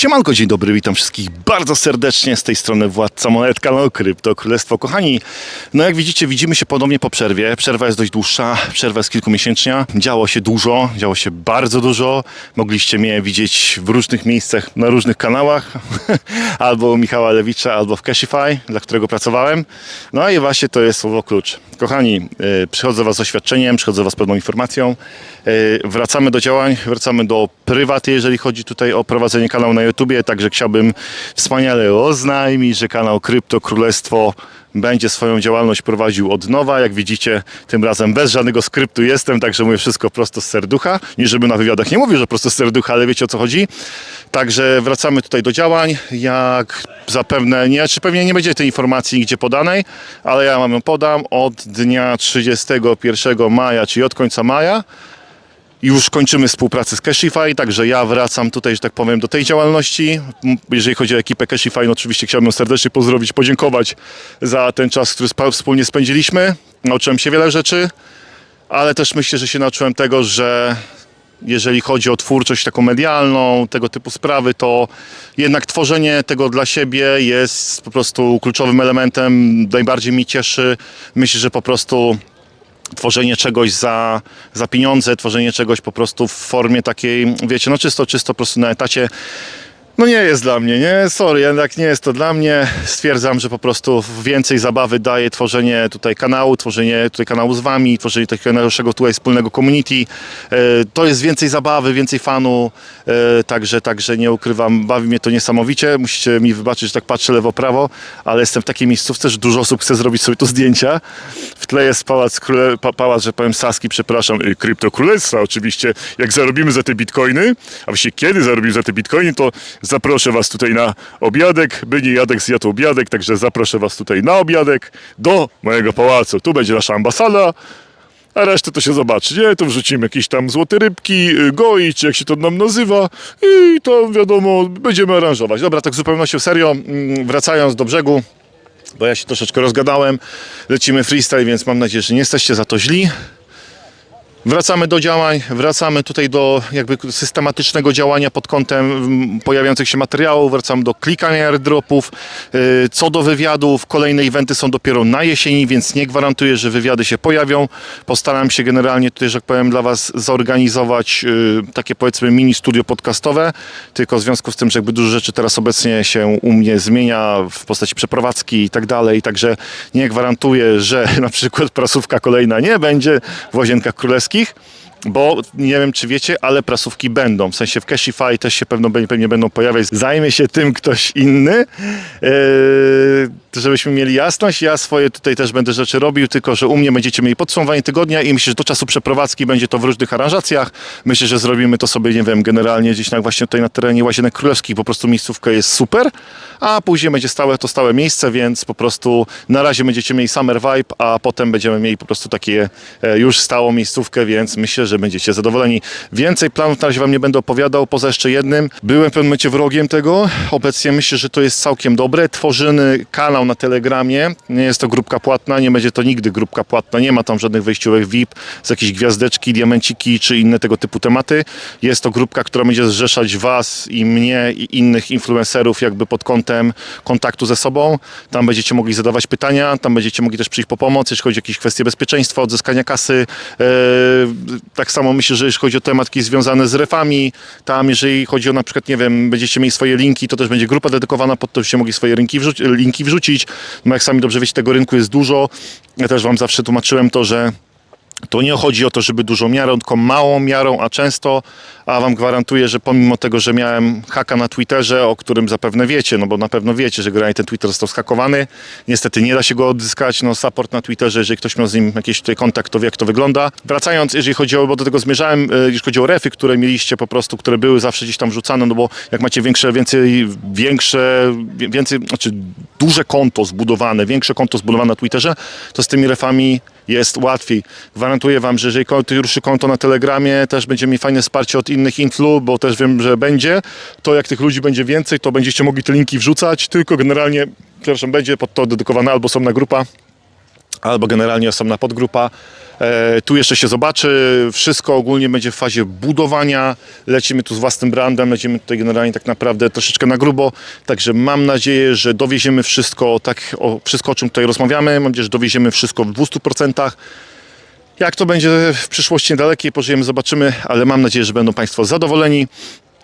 Siemanko, dzień dobry, witam wszystkich bardzo serdecznie z tej strony Władca Monet, kanał Krypto Królestwo. Kochani, no jak widzicie, widzimy się ponownie po przerwie. Przerwa jest dość dłuższa, przerwa jest kilkumiesięczna. Działo się dużo, działo się bardzo dużo. Mogliście mnie widzieć w różnych miejscach, na różnych kanałach. albo u Michała Lewicza, albo w Cashify, dla którego pracowałem. No i właśnie to jest słowo klucz. Kochani, yy, przychodzę Was z oświadczeniem, przychodzę Was z pewną informacją. Yy, wracamy do działań, wracamy do prywaty, jeżeli chodzi tutaj o prowadzenie kanału na YouTubie, także chciałbym wspaniale oznajmić, że kanał Krypto Królestwo będzie swoją działalność prowadził od nowa. Jak widzicie, tym razem bez żadnego skryptu jestem, także mówię wszystko prosto z serducha. Nie żeby na wywiadach nie mówił, że prosto z serducha, ale wiecie o co chodzi. Także wracamy tutaj do działań. Jak zapewne, nie, czy pewnie nie będzie tej informacji nigdzie podanej, ale ja wam ją podam od dnia 31 maja, czyli od końca maja już kończymy współpracę z Cashify, także ja wracam tutaj, że tak powiem, do tej działalności. Jeżeli chodzi o ekipę Cashify, no oczywiście chciałbym serdecznie pozdrowić, podziękować za ten czas, który wspólnie spędziliśmy. Nauczyłem się wiele rzeczy, ale też myślę, że się nauczyłem tego, że jeżeli chodzi o twórczość taką medialną, tego typu sprawy, to jednak tworzenie tego dla siebie jest po prostu kluczowym elementem. Najbardziej mi cieszy. Myślę, że po prostu tworzenie czegoś za, za pieniądze, tworzenie czegoś po prostu w formie takiej, wiecie, no czysto, czysto po prostu na etacie. No nie jest dla mnie, nie? Sorry, jednak nie jest to dla mnie. Stwierdzam, że po prostu więcej zabawy daje tworzenie tutaj kanału, tworzenie tutaj kanału z wami, tworzenie takiego naszego tutaj wspólnego community. E, To jest więcej zabawy, więcej fanu, e, także, także nie ukrywam, bawi mnie to niesamowicie. Musicie mi wybaczyć, że tak patrzę lewo-prawo, ale jestem w takiej miejscówce, że dużo osób chce zrobić sobie tu zdjęcia. W tle jest pałac, króle, pa, pałac że powiem Saski, przepraszam, y, Krypto Królestwa oczywiście. Jak zarobimy za te bitcoiny, a właściwie kiedy zarobimy za te bitcoiny, to zaproszę was tutaj na obiadek. By nie Jadek zjadł obiadek, także zaproszę was tutaj na obiadek do mojego pałacu. Tu będzie nasza ambasada. A resztę to się zobaczy, nie? To wrzucimy jakieś tam złote rybki, y, goić, jak się to nam nazywa i to wiadomo, będziemy aranżować. Dobra, tak zupełnością serio, mm, wracając do brzegu, bo ja się troszeczkę rozgadałem, lecimy freestyle, więc mam nadzieję, że nie jesteście za to źli. Wracamy do działań, wracamy tutaj do jakby systematycznego działania pod kątem mm, pojawiających się materiałów, wracamy do klikania airdropów. Yy, Co do wywiadów, kolejne eventy są dopiero na jesieni, więc nie gwarantuję, że wywiady się pojawią. Postaram się generalnie tutaj, że tak powiem, dla Was zorganizować yy, takie powiedzmy mini studio podcastowe, tylko w związku z tym, że jakby dużo rzeczy teraz obecnie się u mnie zmienia w postaci przeprowadzki i tak dalej, także nie gwarantuję, że na przykład prasówka kolejna nie będzie w Łazienkach Królewskich, bo nie wiem, czy wiecie, ale prasówki będą. W sensie w Cashify też się pewno, pewnie będą pojawiać. Zajmie się tym ktoś inny, yy, żebyśmy mieli jasność. Ja swoje tutaj też będę rzeczy robił, tylko że u mnie będziecie mieli podsumowanie tygodnia i myślę, że do czasu przeprowadzki będzie to w różnych aranżacjach. Myślę, że zrobimy to sobie, nie wiem, generalnie gdzieś na, właśnie tutaj na terenie Łazienek Królewskich. Po prostu miejscówka jest super, a później będzie stałe to stałe miejsce, więc po prostu na razie będziecie mieli summer vibe, a potem będziemy mieli po prostu takie e, już stałą miejscówkę, więc myślę, że będziecie zadowoleni. Więcej planów na razie wam nie będę opowiadał, poza jeszcze jednym. Byłem w pewnym momencie wrogiem tego. Obecnie myślę, że to jest całkiem dobre. Tworzymy kanał na Telegramie. Nie jest to grupka płatna, nie będzie to nigdy grupka płatna. Nie ma tam żadnych wejściówek VIP z jakieś gwiazdeczki, diamenciki czy inne tego typu tematy. Jest to grupka, która będzie zrzeszać was i mnie i innych influencerów jakby pod kątem kontaktu ze sobą. Tam będziecie mogli zadawać pytania, tam będziecie mogli też przyjść po pomoc, jeśli chodzi o jakieś kwestie bezpieczeństwa, odzyskania kasy. E, tak samo myślę, że jeśli chodzi o tematki związane z refami, tam jeżeli chodzi o na przykład, nie wiem, będziecie mieli swoje linki, to też będzie grupa dedykowana pod to, żebyście mogli swoje linki, linki wrzucić. No jak sami dobrze wiecie, tego rynku jest dużo. Ja też wam zawsze tłumaczyłem to, że to nie chodzi o to, żeby dużą miarą, tylko małą miarą, a często, a wam gwarantuję, że pomimo tego, że miałem haka na Twitterze, o którym zapewne wiecie, no bo na pewno wiecie, że generalnie ten Twitter został skakowany, niestety nie da się go odzyskać, no support na Twitterze, jeżeli ktoś miał z nim jakiś tutaj kontakt, to wie jak to wygląda. Wracając, jeżeli chodzi o, bo do tego zmierzałem, e, jeżeli chodzi o refy, które mieliście po prostu, które były zawsze gdzieś tam wrzucane, no bo jak macie większe, więcej, większe, więcej, znaczy duże konto zbudowane, większe konto zbudowane na Twitterze, to z tymi refami jest łatwiej. Gwarantuję Wam, że jeżeli ruszy konto na Telegramie, też będzie mieli fajne wsparcie od innych influ, bo też wiem, że będzie. To jak tych ludzi będzie więcej, to będziecie mogli te linki wrzucać, tylko generalnie, przepraszam, będzie pod to dedykowana albo osobna grupa, albo generalnie osobna podgrupa. E, tu jeszcze się zobaczy. Wszystko ogólnie będzie w fazie budowania. Lecimy tu z własnym brandem, lecimy tutaj generalnie tak naprawdę troszeczkę na grubo. Także mam nadzieję, że dowieziemy wszystko, tak, o, wszystko o czym tutaj rozmawiamy. Mam nadzieję, że dowieziemy wszystko w 200%. Jak to będzie w przyszłości niedalekiej, pożyjemy, zobaczymy, ale mam nadzieję, że będą Państwo zadowoleni.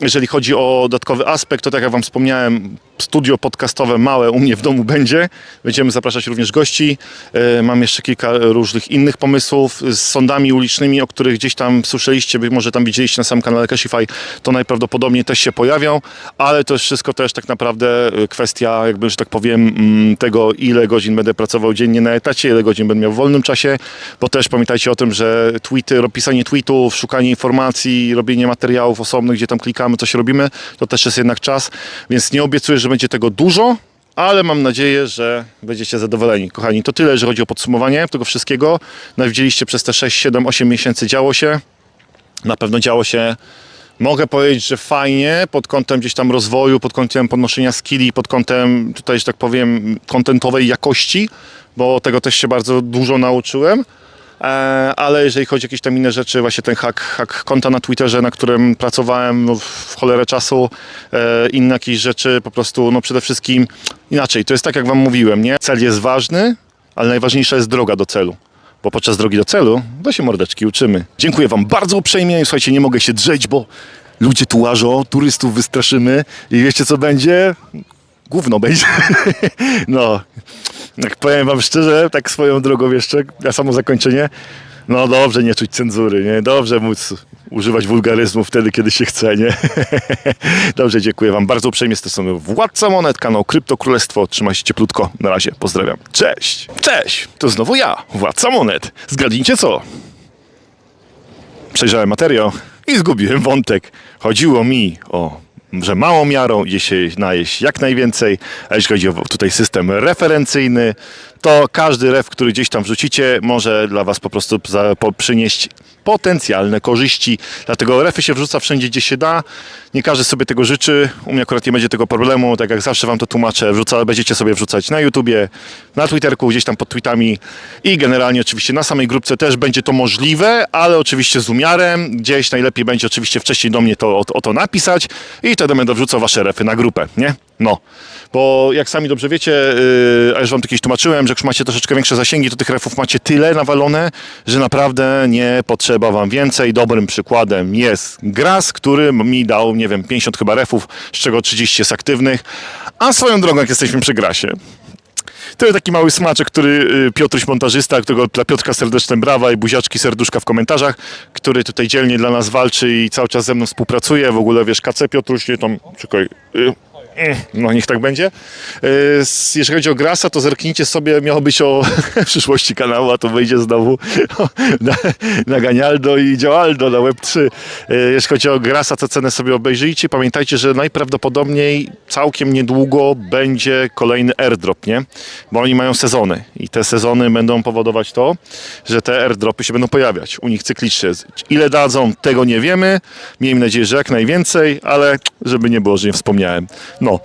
Jeżeli chodzi o dodatkowy aspekt, to tak jak Wam wspomniałem, studio podcastowe małe u mnie w domu będzie. Będziemy zapraszać również gości. E, Mam jeszcze kilka różnych innych pomysłów z sądami ulicznymi, o których gdzieś tam słyszeliście, być może tam widzieliście na samym kanale Cashify, to najprawdopodobniej też się pojawią, ale to jest wszystko też tak naprawdę e, kwestia, jakby, że tak powiem, mm, tego, ile godzin będę pracował dziennie na etacie, ile godzin będę miał w wolnym czasie, bo też pamiętajcie o tym, że tweety, pisanie tweetów, szukanie informacji, robienie materiałów osobnych, gdzie tam klikamy, coś robimy, to też jest jednak czas, więc nie obiecuję, że będzie tego dużo, ale mam nadzieję, że będziecie zadowoleni. Kochani, to tyle, jeżeli chodzi o podsumowanie tego wszystkiego. Widzieliście przez te 6, 7, 8 miesięcy działo się. Na pewno działo się, mogę powiedzieć, że fajnie pod kątem gdzieś tam rozwoju, pod kątem podnoszenia skilli, pod kątem tutaj, że tak powiem, kontentowej jakości, bo tego też się bardzo dużo nauczyłem. E, ale jeżeli chodzi o jakieś tam inne rzeczy, właśnie ten hack, hack konta na Twitterze, na którym pracowałem no, w cholerę czasu, e, inne jakieś rzeczy, po prostu, no przede wszystkim inaczej, to jest tak jak wam mówiłem, nie? Cel jest ważny, ale najważniejsza jest droga do celu. Bo podczas drogi do celu, to się mordeczki uczymy. Dziękuję wam bardzo uprzejmie. Słuchajcie, nie mogę się drzeć, bo ludzie tu łażą, turystów wystraszymy i wiecie co będzie? Gówno będzie. no, jak powiem wam szczerze, tak swoją drogą jeszcze, na samo zakończenie, no dobrze nie czuć cenzury, nie? Dobrze móc używać wulgaryzmu wtedy, kiedy się chce, nie? dobrze, dziękuję wam bardzo uprzejmie. Strony Władca Monet, kanał Krypto Królestwo. Trzymajcie cieplutko. Na razie, pozdrawiam. Cześć! Cześć! To znowu ja, Władca Monet. Zgadnijcie co? Przejrzałem materiał i zgubiłem wątek. Chodziło mi o, że małą miarą idzie się najeść jak najwięcej, jeśli chodzi o tutaj system referencyjny, to każdy ref, który gdzieś tam wrzucicie, może dla Was po prostu za, po, przynieść potencjalne korzyści. Dlatego refy się wrzuca wszędzie, gdzie się da. Nie każdy sobie tego życzy. U mnie akurat nie będzie tego problemu. Tak jak zawsze Wam to tłumaczę, wrzuca, będziecie sobie wrzucać na YouTubie, na Twitterku, gdzieś tam pod tweetami i generalnie oczywiście na samej grupce też będzie to możliwe, ale oczywiście z umiarem. Gdzieś najlepiej będzie oczywiście wcześniej do mnie to, o, o to napisać i wtedy będę wrzucał Wasze refy na grupę, nie? No, bo jak sami dobrze wiecie, yy, a już wam to kiedyś tłumaczyłem, że jak już macie troszeczkę większe zasięgi, to tych refów macie tyle nawalone, że naprawdę nie potrzeba wam więcej. Dobrym przykładem jest Gras, który mi dał, nie wiem, 50 chyba refów, z czego 30 jest aktywnych. A swoją drogą, jak jesteśmy przy Grasie, to jest taki mały smaczek, który y, Piotruś montażysta, którego dla Piotrka serdeczne brawa i buziaczki, serduszka w komentarzach, który tutaj dzielnie dla nas walczy i cały czas ze mną współpracuje. W ogóle wiesz, KC Piotruś, nie tam, czekaj, y, no niech tak będzie. Y, s- Jeżeli chodzi o Grasa, to zerknijcie sobie, miało być o przyszłości kanału, a to wyjdzie znowu na, na Ganialdo i Działaldo na Web3. Y, Jeśli chodzi o Grasa, to cenę sobie obejrzyjcie. Pamiętajcie, że najprawdopodobniej całkiem niedługo będzie kolejny airdrop, nie? Bo oni mają sezony i te sezony będą powodować to, że te airdropy się będą pojawiać u nich cyklicznie. Ile dadzą, tego nie wiemy. Miejmy nadzieję, że jak najwięcej, ale żeby nie było, że nie wspomniałem. No,